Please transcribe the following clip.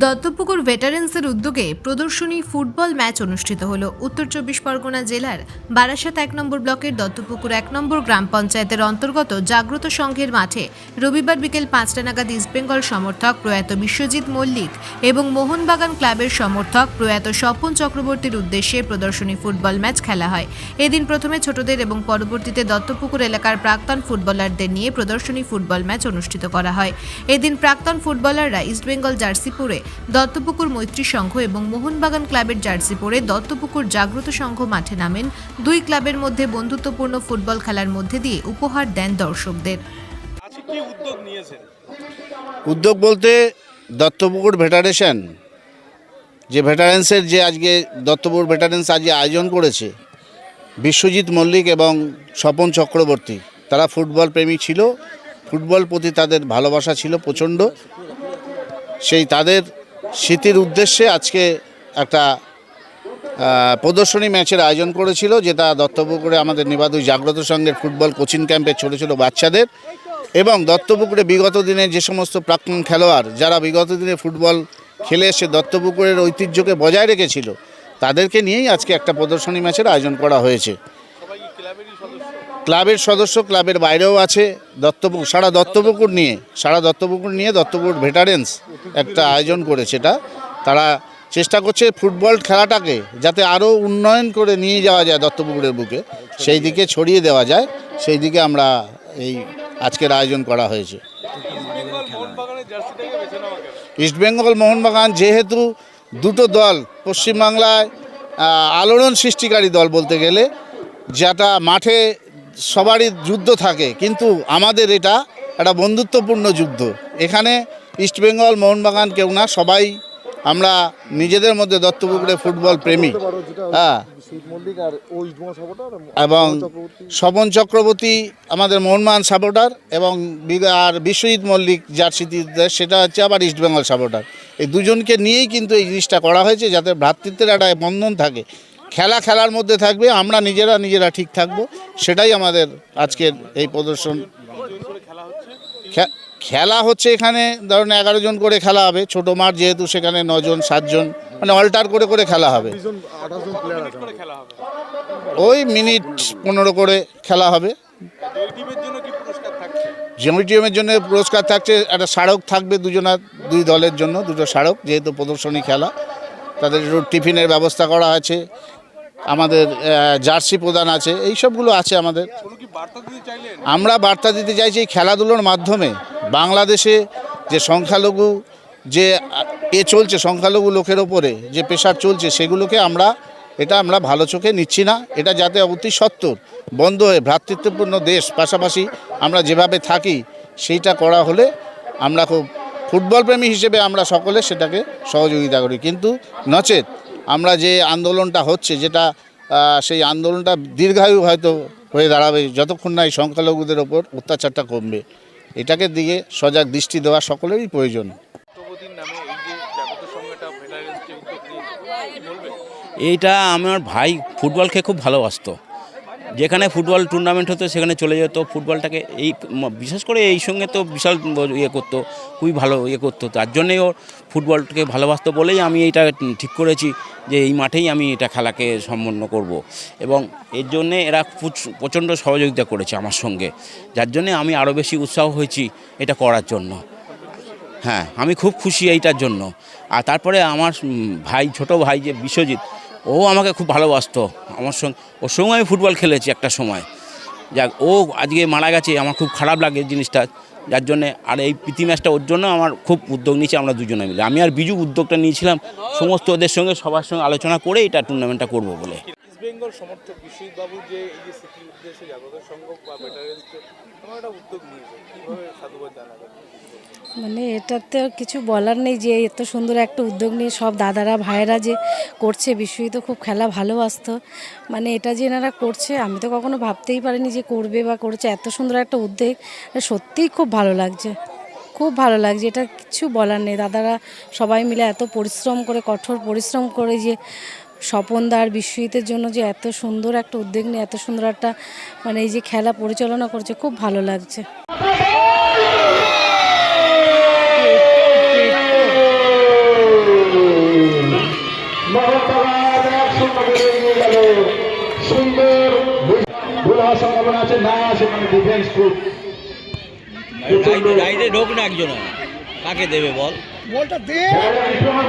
দত্তপুকুর ভেটারেন্সের উদ্যোগে প্রদর্শনী football match অনুষ্ঠিত হলো। উত্তর চব্বিশ পরগনা জেলার বারাসাত এক নম্বর ব্লকের দত্তপুকুর এক নম্বর গ্রাম পঞ্চায়েতের অন্তর্গত জাগ্রত সংঘের মাঠে রবিবার বিকেল পাঁচটা নাগাদ ইস্টবেঙ্গল সমর্থক প্রয়াত বিশ্বজিৎ মল্লিক এবং মোহনবাগান ক্লাবের সমর্থক প্রয়াত স্বপন চক্রবর্তীর উদ্দেশ্যে প্রদর্শনী ফুটবল ম্যাচ খেলা হয়। এদিন প্রথমে ছোটদের এবং পরবর্তীতে দত্তপুকুর এলাকার প্রাক্তন ফুটবলারদের নিয়ে প্রদর্শনী ফুটবল ম্যাচ অনুষ্ঠিত করা হয়। এদিন প্রাক্তন ফুটবলাররা ইস্টবেঙ্গল জার্সি পরে দত্তপুকুর মৈত্রী সংঘ এবং মোহনবাগান ক্লাবের জার্সি পরে দত্তপুকুর জাগ্রত সংঘ মাঠে নামেন দুই ক্লাবের মধ্যে বন্ধুত্বপূর্ণ ফুটবল খেলার মধ্যে দিয়ে উপহার দেন দর্শকদের। উদ্যোগ বলতে দত্তপুকুর ভেটারেশন যে ভেটারেন্সের যে আজকে দত্তপুকুর ভেটারেন্স আজকে আয়োজন করেছে বিশ্বজিৎ মল্লিক এবং স্বপন চক্রবর্তী তারা ফুটবল প্রেমী ছিল ফুটবল প্রতি তাদের ভালোবাসা ছিল প্রচণ্ড। সেই তাদের স্মৃতির উদ্দেশ্যে আজকে একটা প্রদর্শনী ম্যাচের আয়োজন করেছিল, যেটা দত্তপুকুরে আমাদের নিবাদুই জাগ্রত সংঘের ফুটবল কোচিং ক্যাম্পে ছোটো ছোটো বাচ্চাদের। এবং দত্তপুকুরে বিগত দিনে যে সমস্ত প্রাক্তন খেলোয়াড়, যারা বিগত দিনে ফুটবল খেলে এসে দত্তপুকুরের ঐতিহ্যকে বজায় রেখেছিল, তাদেরকে নিয়েই আজকে একটা প্রদর্শনী ম্যাচের আয়োজন করা হয়েছে। ক্লাবের সদস্য, ক্লাবের বাইরেও আছে দত্তপুকুর, সারা দত্তপুকুর নিয়ে, সারা দত্তপুকুর নিয়ে দত্তপুকুর ভেটারেন্স একটা আয়োজন করেছে এটা তারা চেষ্টা করছে ফুটবল খেলাটাকে যাতে আরও উন্নয়ন করে নিয়ে যাওয়া যায় দত্তপুকুরের বুকে। সেই দিকে ছড়িয়ে দেওয়া যায়, সেই দিকে আমরা এই আজকের আয়োজন করা হয়েছে। ইস্টবেঙ্গল মোহনবাগান যেহেতু দুটো দল, পশ্চিমবাংলায় আলোড়ন সৃষ্টিকারী দল বলতে গেলে, যেটা মাঠে সবারই যুদ্ধ থাকে, কিন্তু আমাদের এটা একটা বন্ধুত্বপূর্ণ যুদ্ধ। এখানে ইস্টবেঙ্গল মোহনবাগান কেউ না, সবাই আমরা নিজেদের মধ্যে দত্তপুকুরে ফুটবল প্রেমী। হ্যাঁ। এবং স্বপন চক্রবর্তী আমাদের মোহনবাগান সাপোর্টার এবং আর বিশ্বজিৎ মল্লিক যার স্মৃতিতে সেটা হচ্ছে আবার ইস্টবেঙ্গল সাপোর্টার এই দুজনকে নিয়েই কিন্তু এই জিনিসটা করা হয়েছে, যাতে ভ্রাতৃত্বের একটা বন্ধন থাকে। খেলা খেলার মধ্যে থাকবে, আমরা নিজেরা নিজেরা ঠিক থাকব, সেটাই আমাদের আজকের এই প্রদর্শন। খেলা হচ্ছে এখানে, ধরুন এগারো জন করে খেলা হবে, ছোটো মাঠ যেহেতু সেখানে নজন, সাতজন মানে অল্টার করে করে খেলা হবে। ওই মিনিট পনেরো করে খেলা হবে। জেমিটিয়ামের জন্য পুরস্কার থাকছে, একটা স্মারক থাকবে দুজনা দুই দলের জন্য, দুটো স্মারক, যেহেতু প্রদর্শনী খেলা, তাদের টিফিনের ব্যবস্থা করা আছে। আমাদের জার্সি প্রদান আছে এই সবগুলো আছে আমাদের। আমরা বার্তা দিতে চাইছি এই খেলাধুলোর মাধ্যমে। বাংলাদেশে যে সংখ্যালঘু যে এ চলছে সংখ্যালঘু লোকের ওপরে যে পেশার চলছে সেগুলোকে আমরা এটা আমরা ভালো চোখে নিচ্ছি না। এটা যাতে অতি সত্তর বন্ধ হয়ে ভ্রাতৃত্বপূর্ণ দেশ পাশাপাশি আমরা যেভাবে থাকি সেইটা করা হলে আমরা খুব ফুটবল প্রেমী হিসেবে আমরা সকলে সেটাকে সহযোগিতা করি। কিন্তু নচেত আমরা যে আন্দোলনটা হচ্ছে যেটা সেই আন্দোলনটা দীর্ঘায়ু হয়তো হয়ে দাঁড়াবে যতক্ষণ না এই সংখ্যালঘুদের ওপর অত্যাচারটা কমবে। এটাকে দিকে সজাগ দৃষ্টি দেওয়া সকলেরই প্রয়োজন। এইটা আমার ভাই ফুটবল খেয়ে খুব ভালোবাসতো। যেখানে ফুটবল টুর্নামেন্ট হতো, সেখানে চলে যেত। ফুটবলটাকে এই বিশেষ করে এই সঙ্গে তো বিশাল ইয়ে করতো, খুবই ভালো ইয়ে করতো। তার জন্যেই ও ফুটবলটাকে ভালোবাসতো বলেই আমি এইটা ঠিক করেছি যে এই মাঠেই আমি এটা খেলাকে সম্পন্ন করব। এবং এর জন্যে এরা প্রচ- প্রচণ্ড সহযোগিতা করেছে আমার সঙ্গে। যার জন্যে আমি আরও বেশি উৎসাহ হয়েছি এটা করার জন্য। হ্যাঁ আমি খুব খুশি এইটার জন্য। আর তারপরে আমার ভাই, ছোট ভাই যে বিশ্বজিৎ ও আমাকে খুব ভালোবাসতো। আমার সঙ্গে, ওর সঙ্গে আমি ফুটবল খেলেছি একটা সময়। যাক, ও আজকে মারা গেছে, আমার খুব খারাপ লাগে জিনিসটা। যার জন্যে, আর এই প্রীতি ম্যাচটা ওর জন্য আমার খুব উদ্যোগ নিয়েছি আমরা দুজনে মিলে। আমি আর বিজু উদ্যোগটা নিয়েছিলাম, সমস্ত ওদের সঙ্গে, সবার সঙ্গে আলোচনা করে এটা টুর্নামেন্টটা করব বলে। বেঙ্গল সমর্থক বিশ্বজিৎ বাবুর যে এই যে স্মৃতি উদ্দেশ্যে জাগত সংঘ বা ভেটারেন্স একটা উদ্যোগ নিয়েছে মানে এটাতে আর কিছু বলার নেই যে এত সুন্দর একটা উদ্যোগ নিয়ে সব দাদারা, ভাইয়েরা যে করছে বিশ্বজিৎ খুব খেলা ভালোবাসতো। মানে এটা যে এনারা করছে, আমি তো কখনো ভাবতেই পারিনি যে করবে বা করছে। এত সুন্দর একটা উদ্যোগ সত্যিই খুব ভালো লাগছে। খুব ভালো লাগছে, এটা কিছু বলার নেই। দাদারা সবাই মিলে এত পরিশ্রম করে, কঠোর পরিশ্রম করে যে স্বপনদার বিশ্বজিতের জন্য যে এত সুন্দর একটা উদ্যোগ নিয়ে, এত সুন্দর একটা মানে এই যে খেলা পরিচালনা করছে, খুব ভালো লাগছে। ভুল হওয়ার সম্ভাবনা আছে না সেখানে ডিফেন্স খুব রাইডে ঢোক না একজন কাকে দেবে বল? বলটা বিক্রমা